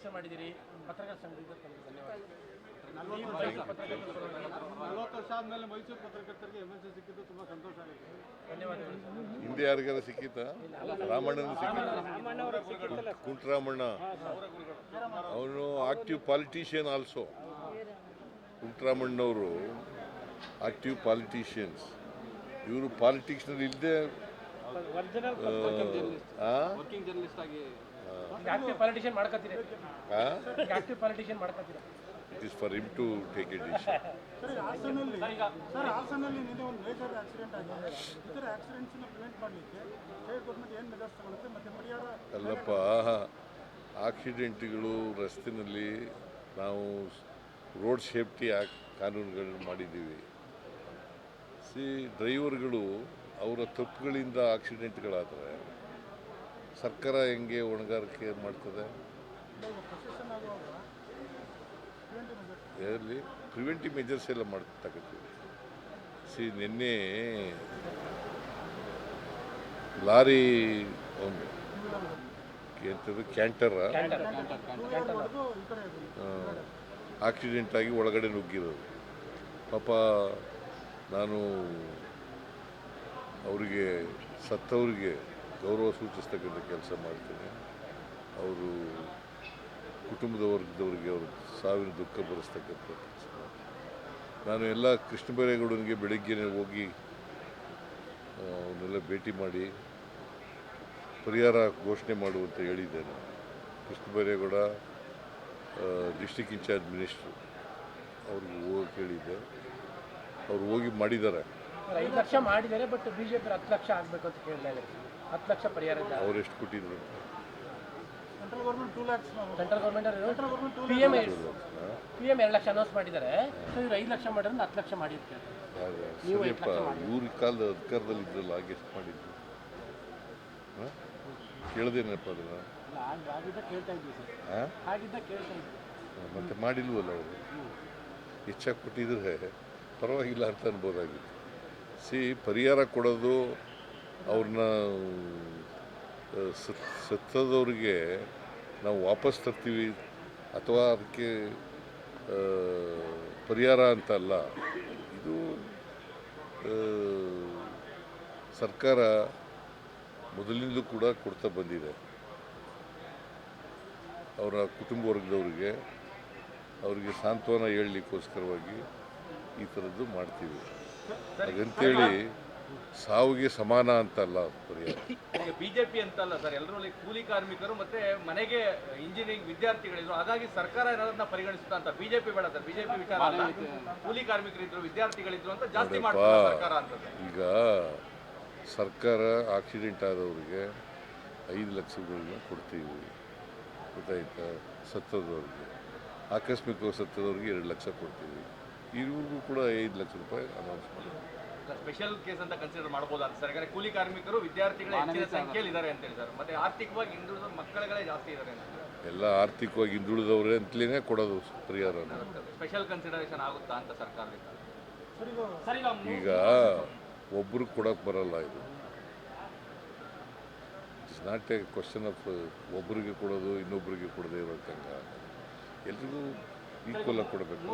ಕೆಲಸ ಮಾಡಿದ್ದೀರಿ? ಪತ್ರಕರ್ತರ ಸಂಘದಿಂದ ನಲವತ್ತು ವರ್ಷ ಆದಮೇಲೆ ಮೈಸೂರು ಪತ್ರಕರ್ತರಿಗೆ ಎಂ ಎಲ್ ಸಿಕ್ಕಿದ್ದು ತುಂಬಾ ಸಂತೋಷ ಆಗಿದೆ ಧನ್ಯವಾದಗಳು. ಹಿಂದೆ ಯಾರಿಗಾರ ಸಿಕ್ಕಿತ ರಾಮಣ್ಣನ ಸಿಕ್ಕಿತ ಕುಂಟರಾಮಣ್ಣ. ಅವನು ಆಕ್ಟಿವ್ ಪಾಲಿಟಿಷಿಯನ್ ಆಲ್ಸೋ ಕುಂಟರಾಮಣ್ಣವರು ಆಕ್ಟಿವ್ ಪಾಲಿಟಿಷಿಯನ್ಸ್ ಇವರು ಪಾಲಿಟಿಕ್ಸ್ನಲ್ಲಿ ಇಲ್ಲದೆ ವರ್ಕಿಂಗ್ ಜರ್ನಲಿಸ್ಟ್ ಆಗಿ it is for him to take decision ಮತ್ತು ಅಲ್ಲಪ್ಪ ಆಕ್ಸಿಡೆಂಟ್ಗಳು ರಸ್ತೆನಲ್ಲಿ ನಾವು ರೋಡ್ ಸೇಫ್ಟಿ ಆ ಕಾನೂನುಗಳನ್ನು ಮಾಡಿದ್ದೀವಿ. ಸಿ ಡ್ರೈವರ್ಗಳು ಅವರ ತಪ್ಪುಗಳಿಂದ ಆಕ್ಸಿಡೆಂಟ್ಗಳಾದರೆ ಸರ್ಕಾರ ಹೆಂಗೆ ಹೊಣೆಗಾರಿಕೆ ಮಾಡ್ತದೆ? ಆಗುವಾಗ ಪ್ರಿವೆಂಟಿವ್ ಮೆಜರ್ಸ್ ಎಲ್ಲ ಮಾಡ್ತಕ್ಕಂಥದ್ದು. ಸಿ, ನಿನ್ನೆ ಲಾರಿ ಒಂದು ಎಂಥದ್ದು ಕ್ಯಾಂಟರ? ಆಕ್ಸಿಡೆಂಟಾಗಿ ಒಳಗಡೆ ನುಗ್ಗಿರೋದು. ಪಾಪ ನಾನು ಅವರಿಗೆ ಸತ್ತವರಿಗೆ ಗೌರವ ಸೂಚಿಸ್ತಕ್ಕಂಥ ಕೆಲಸ ಮಾಡ್ತೇನೆ. ಅವರು ಕುಟುಂಬದ ವರ್ಗದವರಿಗೆ ಅವರು ಸಾವಿನ ದುಃಖ ಬರೆಸ್ತಕ್ಕಂಥ ಕೆಲಸ ನಾನು ಎಲ್ಲ ಕೃಷ್ಣ ಬೈರೇಗೌಡನಿಗೆ ಬೆಳಿಗ್ಗೆ ಹೋಗಿ ಅವನ್ನೆಲ್ಲ ಭೇಟಿ ಮಾಡಿ ಪರಿಹಾರ ಘೋಷಣೆ ಮಾಡುವಂತ ಹೇಳಿದ್ದೇನೆ. Krishna Byregowda district incharge minister ಅವ್ರಿಗೆ ಹೋಗಿ ಕೇಳಿದ್ದೆ ಅವ್ರು ಹೋಗಿ ಮಾಡಿದ್ದಾರೆ. ಐದು ಲಕ್ಷ ಮಾಡಿದ್ದಾರೆ ಬಟ್ ಬಿಜೆಪಿ ಹತ್ತು ಲಕ್ಷ ಆಗಬೇಕು ಅಂತ ಕೇಳಿಲ್ಲ ಹತ್ತು ಲಕ್ಷ ಪರಿಹಾರ ಅವ್ರು ಎಷ್ಟು ಕೊಟ್ಟಿದ್ರು? Central government two lakhs central government P M P M ಎರಡು ಲಕ್ಷ ಅನೌನ್ಸ್ ಮಾಡಿದ್ದಾರೆ. ಸೊ ಇವ್ರು ಐದು ಲಕ್ಷ ಮಾಡಿದ್ರೆ ಹತ್ತು ಲಕ್ಷ ಮಾಡಿರ್ತಾರೆ ಸರಿಯಪ್ಪ ಇವ್ರ ಕಾಲದ ಅಧಿಕಾರದಲ್ಲಿ ಇದ್ರಲ್ಲ ಹಾಗೆ ಎಷ್ಟು ಮಾಡಿದ್ರು? ಹಾಂ? ಕೇಳ್ದೇನಪ್ಪ ಅದನ್ನ? ಆಗಿದ್ದ ಕೇಳ್ತಾ ಇದ್ವಿ ಸರ್. ಹಾಂ? ಆಗಿದ್ದ ಕೇಳ್ತಾ ಇದ್ವಿ. ಮತ್ತೆ ಮಾಡಿಲ್ವಲ್ಲ ಅವರು? ಹೆಚ್ಚಾಗಿ ಕೊಟ್ಟಿದ್ರೆ ಪರವಾಗಿಲ್ಲ ಅಂತ ಅನ್ಬೋದಾಗಿತ್ತು. ಸಿ ಪರಿಹಾರ ಕೊಡೋದು ಅವ್ರನ್ನ ಸತ್ತದವ್ರಿಗೆ ನಾವು ವಾಪಸ್ ತರ್ತೀವಿ ಅಥವಾ ಅದಕ್ಕೆ ಪರಿಹಾರ ಅಂತ ಅಲ್ಲ. ಇದು ಸರ್ಕಾರ ಮೊದಲಿಂದ ಕೂಡ ಕೊಡ್ತಾ ಬಂದಿದೆ. ಅವರ ಕುಟುಂಬ ವರ್ಗದವರಿಗೆ, ಅವರಿಗೆ ಸಾಂತ್ವನ ಹೇಳಲಿಕ್ಕೋಸ್ಕರವಾಗಿ. ಈ ಥರದ್ದು ಮಾಡ್ತೀವಿ. ಹಾಗಂತೇಳಿ ಸಾವಿಗೆ ಸಮಾನ ಅಂತಲ್ಲ ಪರಿಹಾರ. ಈಗ ಬಿಜೆಪಿ ಅಂತಲ್ಲ ಸರ್ ಎಲ್ಲರೂ ಕೂಲಿ ಕಾರ್ಮಿಕರು ಮತ್ತೆ ಮನೆಗೆ ಇಂಜಿನಿಯರಿಂಗ್ ವಿದ್ಯಾರ್ಥಿಗಳಿದ್ರು. ಹಾಗಾಗಿ ಸರ್ಕಾರ ಏನಾದ್ರನ್ನ ಪರಿಗಣಿಸುತ್ತಾ ಅಂತ ಬಿಜೆಪಿ ಬೇಡ ಸರ್ ಬಿಜೆಪಿ ವಿಚಾರ ಅಲ್ಲ. ಕೂಲಿ ಕಾರ್ಮಿಕರಿದ್ರು ವಿದ್ಯಾರ್ಥಿಗಳಿದ್ರು ಅಂತ ಜಾಸ್ತಿ ಮಾಡ್ತಾರೆ ಸರ್ಕಾರ ಅಂತ ಈಗ ಸರ್ಕಾರ ಆಕ್ಸಿಡೆಂಟ್ ಆದವ್ರಿಗೆ ಐದು ಲಕ್ಷಗಳನ್ನ ಕೊಡ್ತೀವಿ. ಗೊತ್ತಾಯ್ತಾ? ಸತ್ತದವ್ರಿಗೆ. ಆಕಸ್ಮಿಕವಾಗಿ ಸತ್ತದವ್ರಿಗೆ ಎರಡು ಲಕ್ಷ ಕೊಡ್ತೀವಿ. ಇವ್ರಿಗೂ ಕೂಡ ಐದು ಲಕ್ಷ ರೂಪಾಯಿ ಅನೌನ್ಸ್ ಮಾಡಿ ಸ್ಪೆಷಲ್ ಕೇಸ್ ಅಂತ ಕನ್ಸಿಡರ್ ಮಾಡಬಹುದು ಅಂತ ಸರ್ ಯಾಕಂದ್ರೆ ಕೂಲಿ ಕಾರ್ಮಿಕರು ವಿದ್ಯಾರ್ಥಿಗಳ ಹೆಚ್ಚಿನ ಸಂಖ್ಯೆಯಲ್ಲಿ ಇದ್ದಾರೆ ಅಂತ ಹೇಳಿ ಸರ್ ಮತ್ತೆ ಆರ್ಥಿಕವಾಗಿ ಹಿಂದುಳಿದ ಮಕ್ಕಳುಗಳೇ ಜಾಸ್ತಿ ಇದ್ದಾರೆ ಅಂತ ಎಲ್ಲ ಆರ್ಥಿಕವಾಗಿ ಹಿಂದುಳಿದವರೇ ಅಂತಲೇ ಕೊಡೋದು ಪರಿಹಾರ ಸ್ಪೆಷಲ್ ಕನ್ಸಿಡರೇಷನ್ ಆಗುತ್ತಾ ಅಂತ ಸರ್ಕಾರದಿಂದ? ಈಗ ಒಬ್ಬರು ಒಬ್ರು ಕೊಡೋಕೆ ಬರಲ್ಲ ಇದು. It's not a question of ಒಬ್ಬರಿಗೆ ಕೊಡೋದು ಇನ್ನೊಬ್ಬರಿಗೆ ಕೊಡದೇ ಇರೋಕ್ಕಂಗ ಎಲ್ರಿಗೂ ಈಕ್ವಲ್ ಆಗಿ ಕೊಡಬೇಕು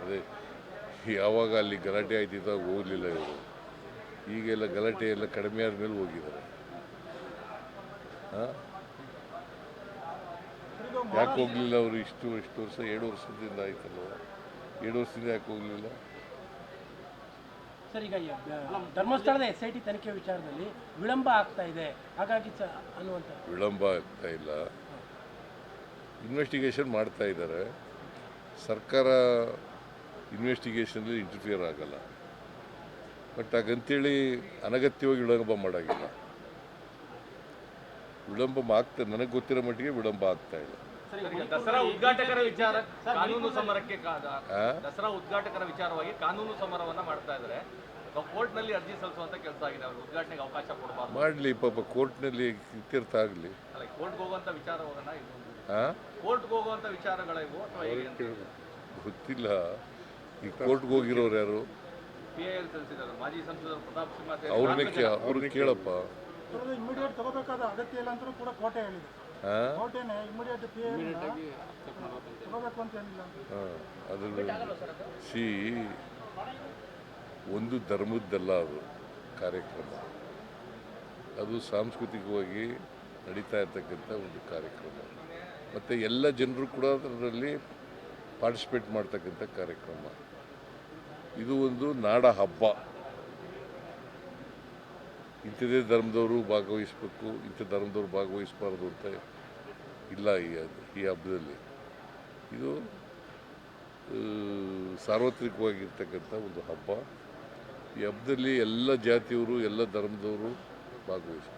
ಅದೇ ಯಾವಾಗ ಅಲ್ಲಿ ಗಲಾಟೆ ಆಯ್ತಿದ್ದಾಗ ಹೋಗಲಿಲ್ಲ ಇವರು. ಈಗೆಲ್ಲ ಗಲಾಟೆ ಎಲ್ಲ ಕಡಿಮೆ ಆದಮೇಲೆ ಹೋಗಿದ್ದಾರೆ. ಯಾಕೆ ಹೋಗಲಿಲ್ಲ ಅವರು ಇಷ್ಟು ಇಷ್ಟು ವರ್ಷ? ಎರಡು ವರ್ಷದಿಂದ ಆಯ್ತಲ್ಲ ಎರಡು ವರ್ಷದಿಂದ ಯಾಕೆ ಹೋಗಲಿಲ್ಲ? ಸರ್ ಈಗ ಧರ್ಮಸ್ಥಳದ ಎಸ್ ಐ ಟಿ ತನಿಖೆ ವಿಚಾರದಲ್ಲಿ ವಿಳಂಬ ಆಗ್ತಾ ಇದೆ. ಹಾಗಾಗಿ ಅನ್ನುವಂಥ ವಿಳಂಬ ಆಗ್ತಾ ಇಲ್ಲ. ಇನ್ವೆಸ್ಟಿಗೇಷನ್ ಮಾಡ್ತಾ ಇದ್ದಾರೆ. ಸರ್ಕಾರ ಇನ್ವೆಸ್ಟಿಗೇಷನಲ್ಲಿ ಇಂಟರ್ಫಿಯರ್ ಆಗಲ್ಲ. ಬಟ್ ಹಾಗಂತೇಳಿ ಅನಗತ್ಯವಾಗಿ ವಿಳಂಬ ಮಾಡೋಂಗಿಲ್ಲ. ವಿಳಂಬ ಆಗ್ತಾ ನನಗೆ ಗೊತ್ತಿರೋ ಮಟ್ಟಿಗೆ ವಿಳಂಬ ಆಗ್ತಾ ಇಲ್ಲ. ಸರ್, ದಸರಾ ಉದ್ಘಾಟಕರ ವಿಚಾರ ಕಾನೂನು ಸಮರಕ್ಕೆ ದಸರಾ ಉದ್ಘಾಟಕರ ವಿಚಾರವಾಗಿ ಕಾನೂನು ಸಮರವನ್ನ ಮಾಡ್ತಾ ಇದ್ದಾರೆ. ಕೋರ್ಟ್ನಲ್ಲಿ ಅರ್ಜಿ ಸಲ್ಲಿಸುವಂತ ಕೆಲಸ ಆಗಿದೆ. ಅವ್ರಿಗೆ ಉದ್ಘಾಟನೆಗೆ ಅವಕಾಶ ಕೊಡಬಾರ್ದು. ಮಾಡಲಿ ಪಾಪ ಕೋರ್ಟ್ನಲ್ಲಿ ಇತ್ಯರ್ಥ ಆಗಲಿ. ಅಲ್ಲ ಕೋರ್ಟ್ಗೆ ಹೋಗುವಂತ ವಿಚಾರ ಇದು ಅಂತ? ಗೊತ್ತಿಲ್ಲ. ಈ ಕೋರ್ಟ್ಗೆ ಹೋಗಿರೋರು ಯಾರು? ಅವ್ರನ್ನೇ ಅವ್ರನ್ನ ಕೇಳಪ್ಪ. ಇಮಿಡಿಯೇಟ್ ತಗೋಬೇಕಾದ ಅಗತ್ಯ ಇಲ್ಲ ಅಂತಲೂ ಕೂಡ ಕೋಟೆ ಹೇಳಿದೆ? ಕೋಟೆನೆ ಇಮಿಡಿಯೇಟ್ ಪಿ ತಗೋಬೇಕು ಅಂತ ಅದ್ರ ಸಿ ಒಂದು ಧರ್ಮದ್ದಲ್ಲ ಅದು ಕಾರ್ಯಕ್ರಮ. ಅದು ಸಾಂಸ್ಕೃತಿಕವಾಗಿ ನಡೀತಾ ಇರ್ತಕ್ಕಂಥ ಒಂದು ಕಾರ್ಯಕ್ರಮ. ಮತ್ತು ಎಲ್ಲ ಜನರು ಕೂಡ ಅದರಲ್ಲಿ ಪಾರ್ಟಿಸಿಪೇಟ್ ಮಾಡ್ತಕ್ಕಂಥ ಕಾರ್ಯಕ್ರಮ. ಇದು ಒಂದು ನಾಡ ಹಬ್ಬ. ಇಂಥದೇ ಧರ್ಮದವರು ಭಾಗವಹಿಸ್ಬೇಕು, ಇಂಥ ಧರ್ಮದವರು ಭಾಗವಹಿಸಬಾರ್ದು ಅಂತ ಇಲ್ಲ ಈ ಈ ಹಬ್ಬದಲ್ಲಿ. ಇದು ಸಾರ್ವತ್ರಿಕವಾಗಿರ್ತಕ್ಕಂಥ ಒಂದು ಹಬ್ಬ. ಈ ಹಬ್ಬದಲ್ಲಿ ಎಲ್ಲ ಜಾತಿಯವರು, ಎಲ್ಲ ಧರ್ಮದವರು ಭಾಗವಹಿಸ್ತಾರೆ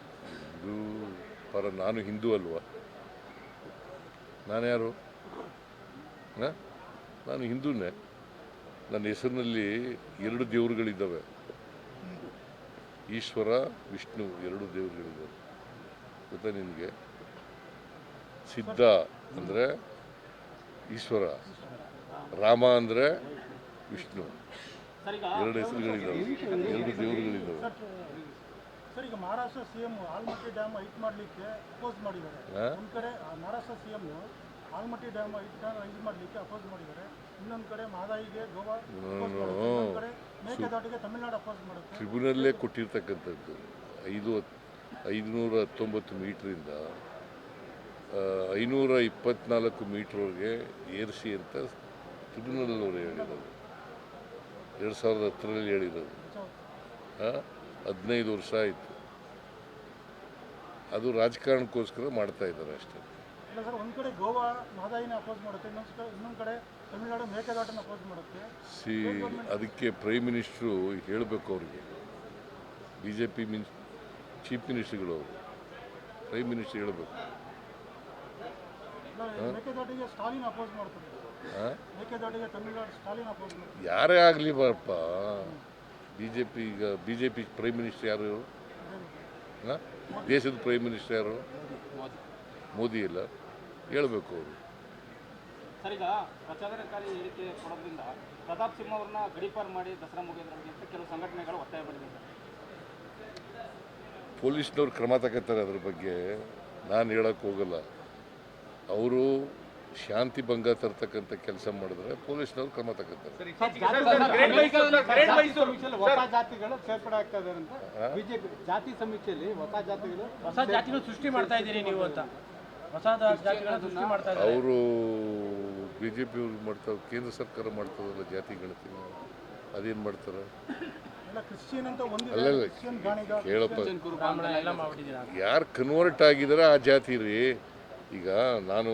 ಇದು ಪರ ನಾನು ಹಿಂದೂ ಅಲ್ವಾ? ನಾನು ಯಾರು? ನಾನು ಹಿಂದೂನೇ. ನನ್ನ ಹೆಸರಿನಲ್ಲಿ ಎರಡು ದೇವರುಗಳಿದ್ದಾವೆ. ಈಶ್ವರ, ವಿಷ್ಣು ಎರಡು ದೇವರುಗಳಿದ್ದಾವೆ. ಗೊತ್ತಾ ನಿನಗೆ? ಸಿದ್ಧ ಅಂದರೆ ಈಶ್ವರ, ರಾಮ ಅಂದರೆ ವಿಷ್ಣು. ಎರಡು ಹೆಸರುಗಳಿದ್ದಾವೆ. ಎರಡು ದೇವರುಗಳಿದ್ದಾವೆ. ಸರ್ ಈಗ ಮಹಾರಾಷ್ಟ್ರ ಆಲ್ಮಟ್ಟಿ ಡ್ಯಾಮ್ ಹೈಟ್ ಮಾಡಲಿಕ್ಕೆ ಅಪೋಸ್ ಮಾಡಿದ್ದಾರೆ? ಒಂದು ಕಡೆ Maharashtra Almatti dam height height ಮಾಡಲಿಕ್ಕೆ ಅಪೋಸ್ ಮಾಡಿದ್ದಾರೆ. ಇನ್ನೊಂದು ಕಡೆ ಮಾದಾಯಿಗೆ ಗೋವಾ ಕಡೆ ಮೇಕೆದಾಟಿಗೆ ತಮಿಳುನಾಡು ಅಪೋಸ್ ಮಾಡುತ್ತೆ. ಟ್ರಿಬ್ಯುನಲ್ಲೇ ಕೊಟ್ಟಿರ್ತಕ್ಕಂಥದ್ದು. ಐದು ಐದುನೂರ ಹತ್ತೊಂಬತ್ತು ಮೀಟ್ರಿಂದ ಐನೂರ ಇಪ್ಪತ್ನಾಲ್ಕು ಮೀಟ್ರವರೆಗೆ ಏರಿಸಿ ಅಂತ ಟ್ರಿಬ್ಯುನಲ್ ಅವರು ಹೇಳಿರೋದು. ಎರಡು ಸಾವಿರದ ಹತ್ತರಲ್ಲಿ ಹೇಳಿರೋದು. ಆ, ಹದಿನೈದು ವರ್ಷ ಆಯಿತು. ಅದು ರಾಜಕಾರಣಕ್ಕೋಸ್ಕರ ಮಾಡ್ತಾ ಇದ್ದಾರೆ ಅಷ್ಟೇ. ಒಂದು ಕಡೆ ಗೋವಾ ಮಹದಾಯಿನ ಅಪೋಸ್ ಮಾಡುತ್ತೆ ಇನ್ನೊಂದು ಕಡೆ ತಮಿಳುನಾಡು ಮೇಕೆದಾಟನ ಅಪೋಸ್ ಮಾಡುತ್ತೆ. ಸಿ ಅದಕ್ಕೆ ಪ್ರೈಮ್ ಮಿನಿಸ್ಟ್ರು ಹೇಳಬೇಕು ಅವ್ರಿಗೆ. B J P min chief ಮಿನಿಸ್ಟ್ರುಗಳು ಅವರು. ಪ್ರೈಮ್ ಮಿನಿಸ್ಟರ್ ಹೇಳಬೇಕು. ಮೇಕೆದಾಟಿಗೆ ಸ್ಟಾಲಿನ್ ಅಪೋಸ್ ಮಾಡ್ತಾರೆ. ಮೇಕೆದಾಟಿಗೆ ತಮಿಳುನಾಡು ಸ್ಟಾಲಿನ್ ಅಪೋಸ್ ಯಾರೇ ಆಗಲಿ ಬಾರಪ್ಪ. ಬಿ ಜೆ ಪಿ ಈಗ B J P prime minister ಯಾರು ಇವರು? ದೇಶದ ಪ್ರೈಮ್ ಮಿನಿಸ್ಟರ್ ಯಾರು? ಮೋದಿ ಇಲ್ಲ. ಹೇಳಬೇಕು ಅವರು. ಸರ್ ಈಗ ಪ್ರಚೋದನಕಾರಿ ಹೇಳಿಕೆ ಕೊಡೋದ್ರಿಂದ ಪ್ರತಾಪ್ ಸಿಂಹ ಅವ್ರನ್ನ ಗಡೀಪಾರ್ ಮಾಡಿ ದಸರಾ ಮುಗಿಯೋದ್ರ ಬಗ್ಗೆ ಅಂತ ಕೆಲವು ಸಂಘಟನೆಗಳು ಒತ್ತಾಯ ಪಡಿದೆ ಪೊಲೀಸ್ನವ್ರು ಕ್ರಮ ತಗೋತಾರೆ ಅದ್ರ ಬಗ್ಗೆ. ನಾನು ಹೇಳಕ್ಕೆ ಹೋಗಲ್ಲ. ಅವರು ಶಾಂತಿ ಭಂಗ ತರ್ತಕ್ಕಂಥ ಕೆಲಸ ಮಾಡಿದ್ರೆ ಪೊಲೀಸ್ನವ್ರು ಕ್ರಮ ತಗೋತಾರೆ. ಜಾತಿ ಸಮೀಕ್ಷೆಯಲ್ಲಿ ಹೊಸ ಜಾತಿಗಳು ಹೊಸ ಜಾತಿಗಳು ಸೃಷ್ಟಿ ಮಾಡ್ತಾ ಇದ್ದೀರಿ ನೀವು ಅಂತ. ಹೊಸ ಜಾತಿಗಳ ಸೃಷ್ಟಿ ಮಾಡ್ತಾ ಇದ್ದಾರೆ. ಅವರು ಬಿ ಜೆ ಪಿ ಅವ್ರು ಮಾಡ್ತಾರೆ ಕೇಂದ್ರ ಸರ್ಕಾರ ಮಾಡ್ತಾರಲ್ಲ ಜಾತಿ ಗಣತಿ ಅದೇನು ಮಾಡ್ತಾರೆ? ಎಲ್ಲ ಕ್ರಿಶ್ಚಿಯನ್ ಅಂತ ಒಂದಿದೆ. ಅಲ್ಲಲ್ಲ ಕ್ರಿಶ್ಚಿಯನ್ ಗಾಣಿಗ ಕೇಳಪ್ಪ. ಬ್ರಾಹ್ಮಣ ಎಲ್ಲ ಮಾಡ್ಬಿಟ್ಟಿದ್ದೀರಾ? ಯಾರು ಕನ್ವರ್ಟ್ ಆಗಿದಾರೆ ಆ ಜಾತಿ ರೀ? ಈಗ ನಾನು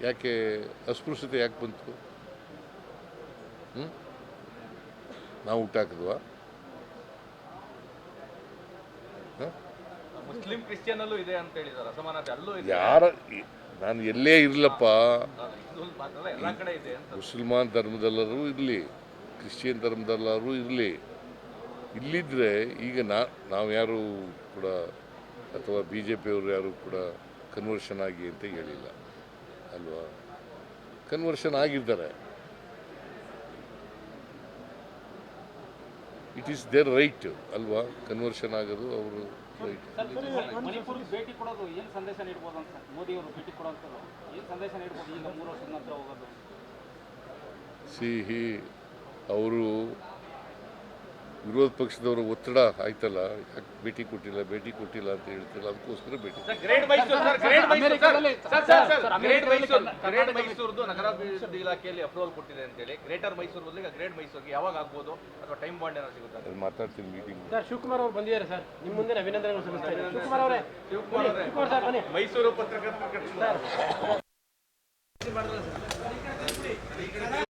ಯಾಕೆ ಅಸ್ಪೃಶ್ಯತೆ ಯಾಕೆ ಬಂತು ಹ್ಞೂ ನಾವು ಹುಟ್ಟಾಕಿದ್ವಾ ಮುಸ್ಲಿಂ ಕ್ರಿಶ್ಚಿಯನ್ ಅಲ್ಲೂ ಇದೆ ಅಂತ ಹೇಳಿದಾರೆ ಅಸಮಾನತೆ ಅಲ್ಲೂ ಇದೆ ಯಾರ ನಾನು ಎಲ್ಲೇ ಇರಲಪ್ಪ ಎಲ್ಲ ಕಡೆ ಇದೆ ಅಂತ ಮುಸಲ್ಮಾನ್ ಧರ್ಮದಲ್ಲರೂ ಇರಲಿ ಕ್ರಿಶ್ಚಿಯನ್ ಧರ್ಮದಲ್ಲರೂ ಇರಲಿ ಇಲ್ಲಿದ್ದರೆ ಈಗ ನಾ ನಾವು ಯಾರು ಕೂಡ ಅಥವಾ ಬಿ ಜೆ ಪಿಯವರು ಯಾರು ಕೂಡ ಕನ್ವರ್ಷನ್ ಆಗಿ ಅಂತ ಹೇಳಿಲ್ಲ ಅಲ್ವಾ? ಕನ್ವರ್ಷನ್ ಆಗಿದ್ದಾರೆ. ಇಟ್ ಈಸ್ ದೇರ್ ರೈಟ್ ಅಲ್ವಾ? ಕನ್ವರ್ಷನ್ ಆಗೋದು ಅವರು ರೈಟ್ ಸಿಹಿ ಅವರು ವಿರೋಧ ಪಕ್ಷದವರು ಒತ್ತಡ ಆಯ್ತಲ್ಲ ಯಾಕೆ ಭೇಟಿ ಕೊಟ್ಟಿಲ್ಲ ಭೇಟಿ ಕೊಟ್ಟಿಲ್ಲ ಅಂತ ಹೇಳ್ತಿಲ್ಲ ಅದಕ್ಕೋಸ್ಕರ ಭೇಟಿ sir great Mysuru sir great Mysuru sir sir sir sir great Mysuru great ಮೈಸೂರ್ದು ನಗರಾಭಿವೃದ್ಧಿ ಇಲಾಖೆಯಲ್ಲಿ ಅಪ್ರೂವಲ್ ಕೊಟ್ಟಿದೆ ಅಂತೇಳಿ ಗ್ರೇಟರ್ ಮೈಸೂರು ಬದಲಿಗೆ ಗ್ರೇಟ್ ಮೈಸೂರಿಗೆ ಯಾವಾಗ ಆಗ್ಬೋದು ಅಥವಾ ಟೈಮ್ ಬಾಂಡ್ ಏನಾದ್ರು ಸಿಗುತ್ತೆ? ಮಾತಾಡ್ತೀನಿ ಮೀಟಿಂಗ್ ಸರ್ ಶಿವಕುಮಾರ್ ಅವರು ಬಂದಿದ್ದಾರೆ ಸರ್ ನಿಮ್ಮ ಮುಂದೆ ಅಭಿನಂದನೆಗಳು ಸಲ್ಲಿಸ್ತಾ ಇದ್ದೀನಿ ಶಿವಕುಮಾರ್ ಅವರೇ ಶಿವಕುಮಾರ್ ಅವರೇ. ಸರ್ ಮೈಸೂರು ಪತ್ರಕರ್ತರ